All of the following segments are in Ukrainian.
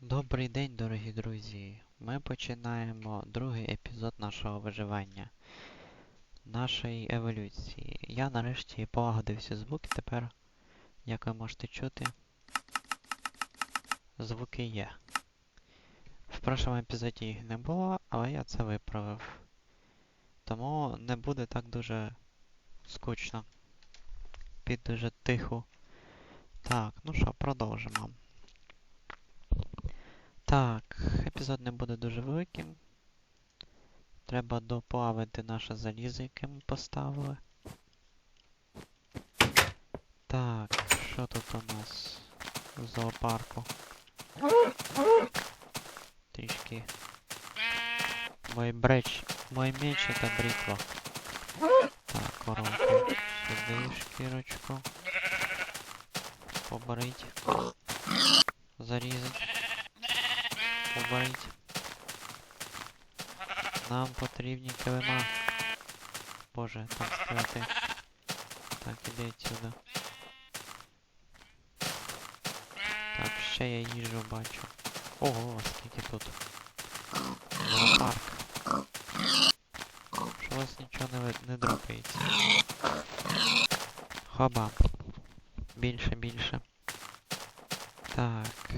Добрий день, дорогі друзі. Ми починаємо другий епізод нашого виживання, нашої еволюції. Я нарешті полагодив всі звуки, тепер, як ви можете чути, звуки є. В прошлому епізоді їх не було, але я це виправив. Тому не буде так дуже скучно. Під дуже тиху. Так, ну що, продовжимо. Так, епізод не буде дуже великим. Треба доплавити наше залізо, яке ми поставили. Так, що тут у нас в зоопарку? Трішки. Мой бреч. Мой меч это бритва. Так, коровку. Сюди шкірочку. Поборить. Зарізать. Поборить. Нам потрібні килима. Боже, там скелети. Так, іди відсюди. Так, ще я їжу бачу. Ого, скільки тут. Зоопарк. Що у вас нічого не, не дропається. Хоба. Більше, більше. Так.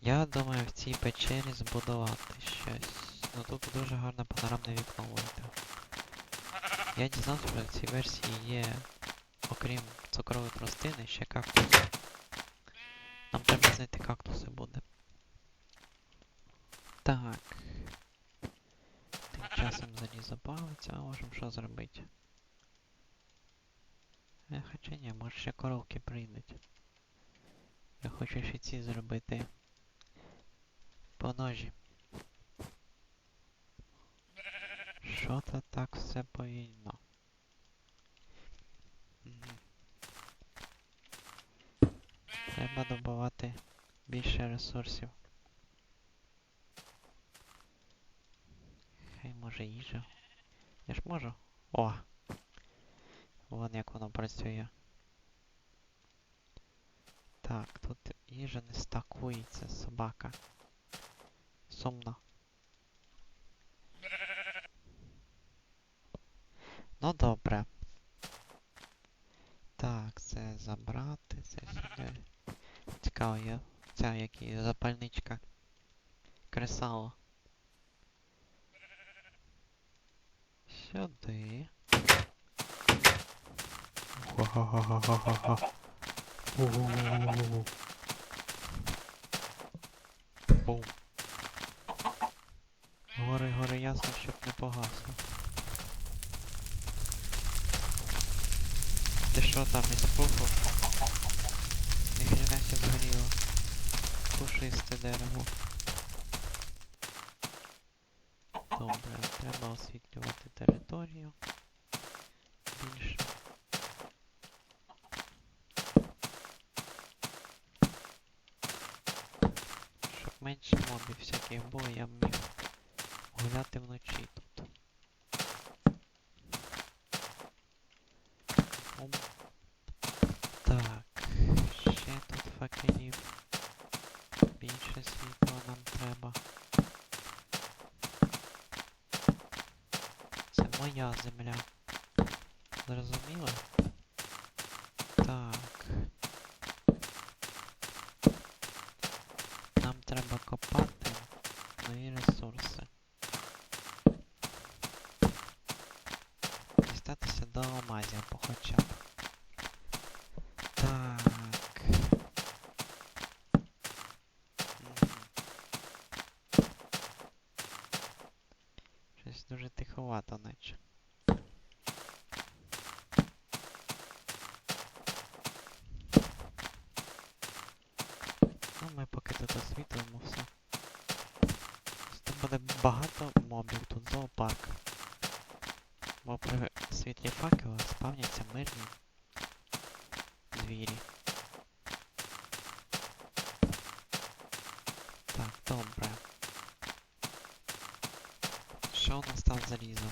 Я думаю в цій печері збудувати щось. Ну тут дуже гарне панорамне вікно вийде. Я дізнався, що в цій версії є, окрім цукрової тростини, ще кактус. Нам треба знайти кактуси буде. Так. Тим часом залізо бавиться, а можемо що зробити? Е, хоча ні, може ще коровки прийдуть. Я хочу ще ці зробити по ножі. Що то так все повільно? Треба добувати більше ресурсів. Хай може їжа. Я ж можу. О! Вон як воно працює. Так, тут їжа не стакується, собака. Сумно. Ну добре. Так, це забрати, це сюди. Цікаво, є ця як її запальничка. Кресало. Сюди. Бум. Гори, гори, ясно, щоб не погасло. Ти що там із пуху? Ніхрена ся згоріло. Пушисте дерево. Добре, треба освітлювати територію. Більше. Щоб менше мобів всяких було, я б міг гуляти вночі тут. Так, ще тут факелів. Більше світла нам треба. Це моя земля. Зрозуміло? Так. Нам треба копати нові ресурси. Дістатися до алмазів, або хоча б. Так. Мгм. Щось дуже тиховато, наче. Ну, ми поки тут освітлимо все. Тут буде багато мобів, тут зоопарк. Бо при світлі факела спавняться мирні звірі. Так, добре. Що у нас там залізо?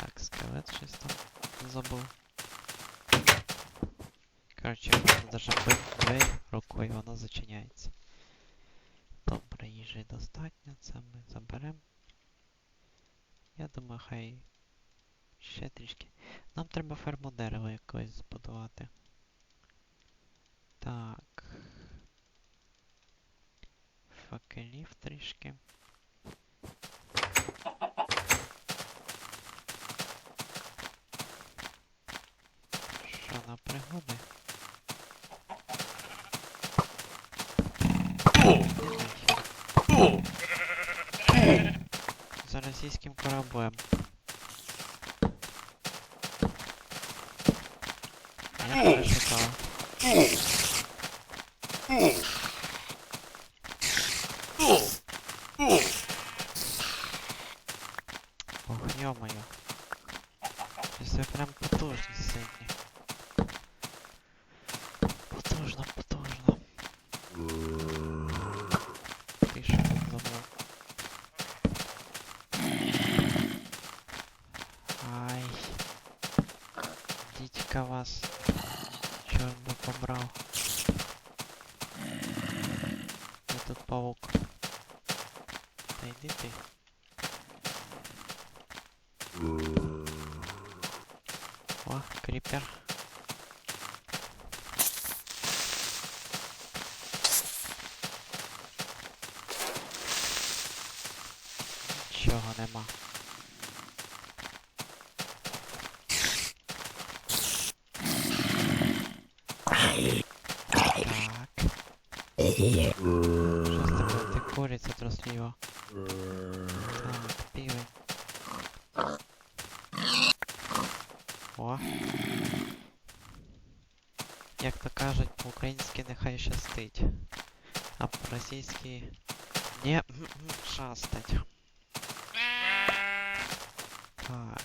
Так, скелет щось там забув. Коротше, можна даже бити двері рукою, воно зачиняється. Добре, їжі достатньо, це ми заберемо. Я думаю, хай ще трішки. Нам треба ферму дерева якось збудувати. Так. Факелів трішки. Що пригоди? За російським кораблем. Я перешукав. Дідька вас. Чорт би побрав. Де тут павук? Та йди ти. О, кріпер. Нічого нема. Ти куриця трослива. Півень. О. Як то кажуть, по-українськи нехай щастить. А по-російськи не шастать. Так.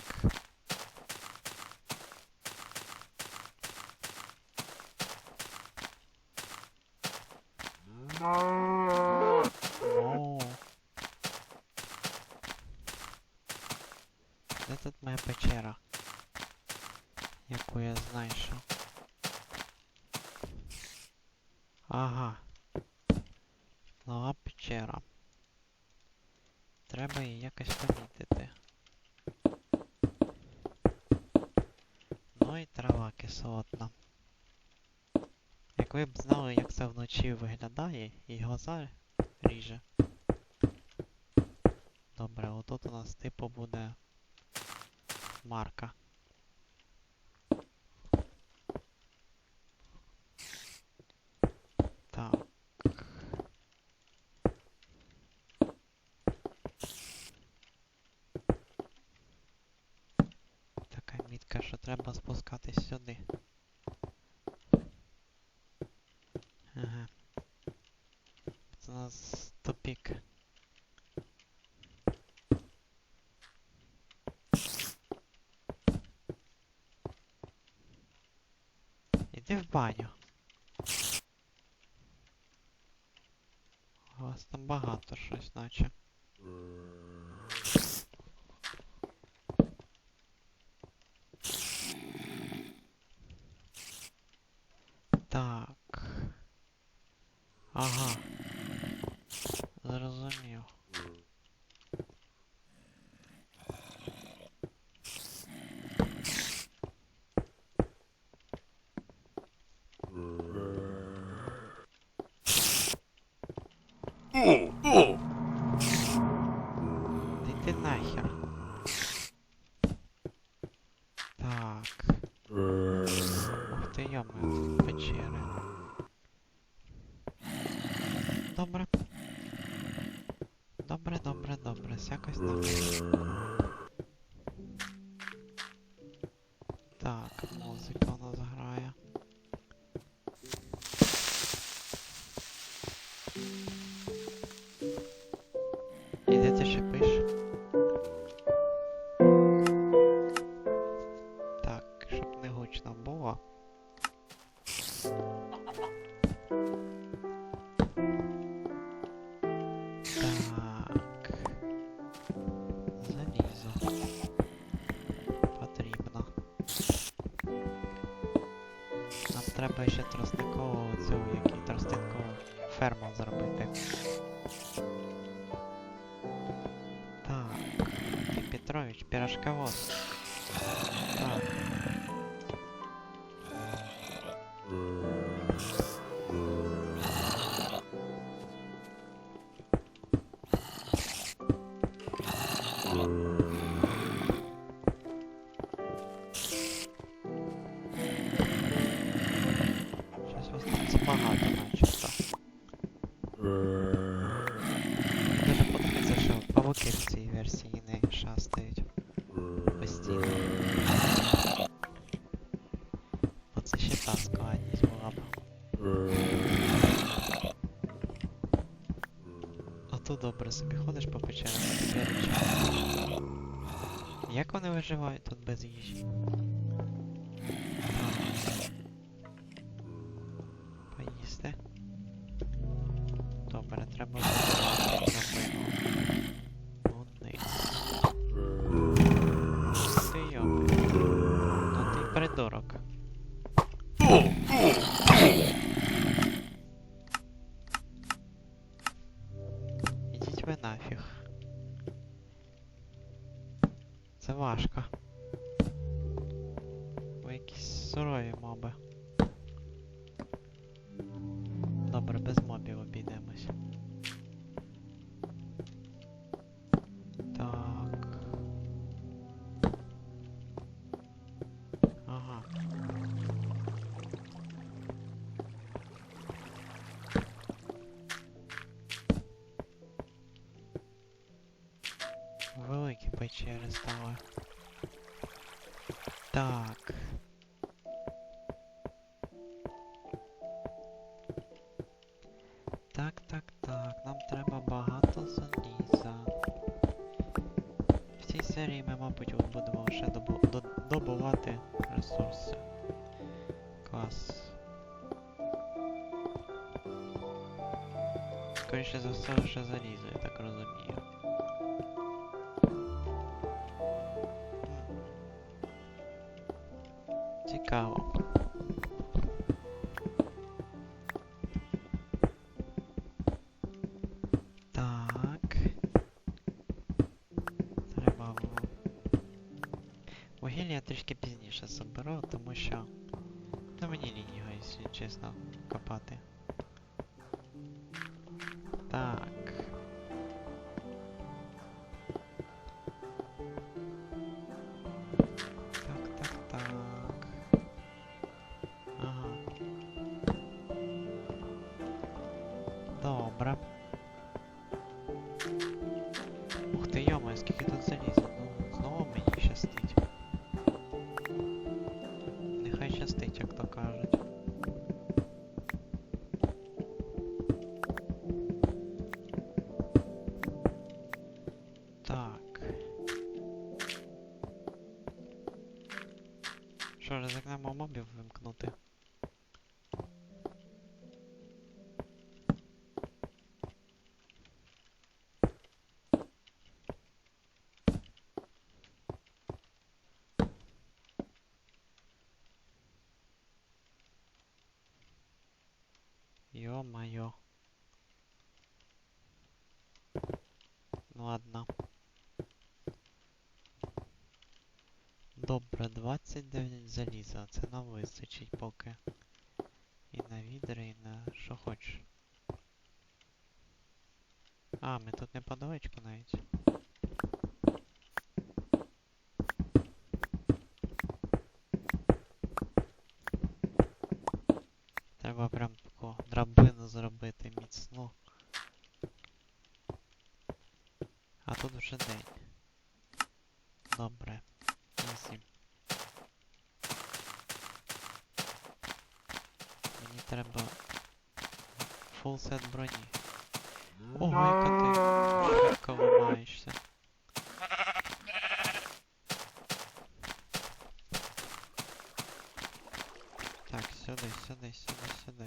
О. Де тут моя печера? Яку я знайшов. Ага. Нова печера. Треба її якось помітити. Ну і трава кислотна. Як ви б знали, як це вночі виглядає і глаза ріже. Добре, отут у нас типу буде марка. Що треба спускатись сюди. Ага. Це нас тупік. Іди в баню. У вас там багато щось, наче. Так. Ага. Зрозумів. Іди нахер. Так. Ух ти, йоми, печери. Добре. Добре, добре, добре, якось так. Так, Треба ще тростникову цю, як і тростинкову ферму зробити. Так, ти Петрович, пірашковоз. Добре собі ходиш по печерах. Як вони виживають тут без їжі? Поїсти. Добре, треба забирати Це важко. Бо якісь сурові моби. Добре, без мобів обійдемось. Так. Так, так, так. Нам треба багато заліза. В цій серії ми, мабуть, будемо ще добувати ресурси. Клас. Скоріше за все, ще залізо, Цікаво. Так. Треба вугілля я трішки пізніше заберу, тому що. Та мені лінію, якщо чесно, копати. Добре. Ух ти, йома, скільки тут заліза. Ну, знову мені щастить. Нехай щастить, як то кажуть. Так. Що, ризикнемо мобів Ё-моё. Ну ладно. Добре, 29 заліза. Це нам вистачить поки. І на відри, і на що хочеш. А, ми тут не подавичку навіть. Треба прям таку драбину зробити міцну. А тут день. Добре. Ізі. Мені треба фул сет броні. Ого, яка ти швидко ламаєшся. Так, сюди, сюди, сюди, сюди.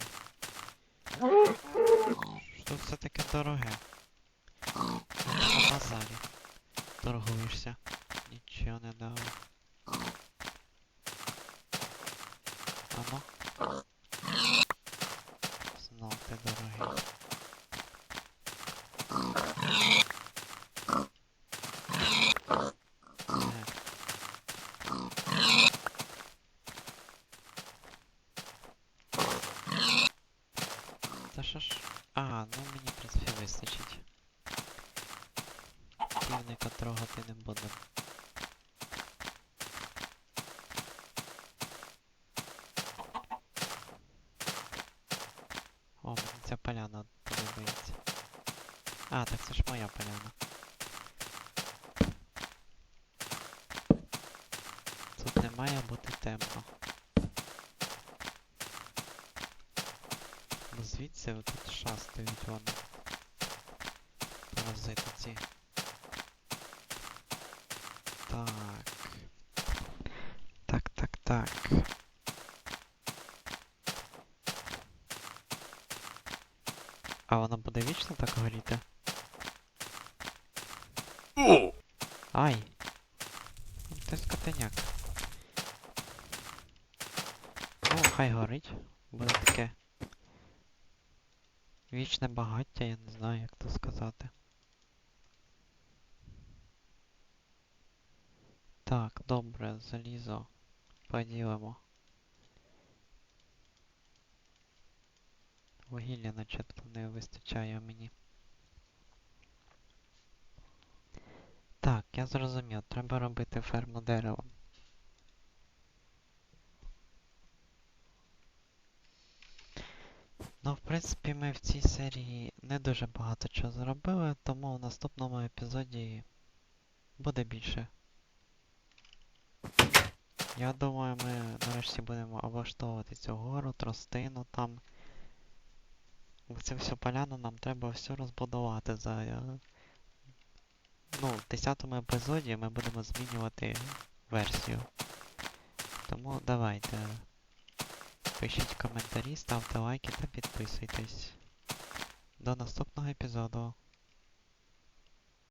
Що все таке дороге? Базарі. Торгуєшся. Нічого не дало. Ану. ти дорогий. Е. Та що ж? А, ну мені в принципі вистачить. Півника трогати не буду. О, ця поляна подобається. А, так це ж моя поляна. Тут не має бути темно. Бо звідси тут шастають вони. Паразити ці. Так. Так, так, так. А воно буде вічно так горіти? Ай! Ти скотиняк. Ну, хай горить. Буде таке. Вічне багаття, я не знаю, як то сказати. Так, добре, залізо. Поділимо. Вугілля начебто не вистачає мені. Так, я зрозумів, треба робити ферму деревом. Ну, в принципі, ми в цій серії не дуже багато чого зробили, тому в наступному епізоді буде більше. Я думаю, ми нарешті будемо облаштовувати цю гору, тростину там. Цю всю поляну нам треба всю розбудувати за. е, Ну, в 10 епізоді ми будемо змінювати версію. Тому давайте. Пишіть коментарі, ставте лайки та підписуйтесь. До наступного епізоду.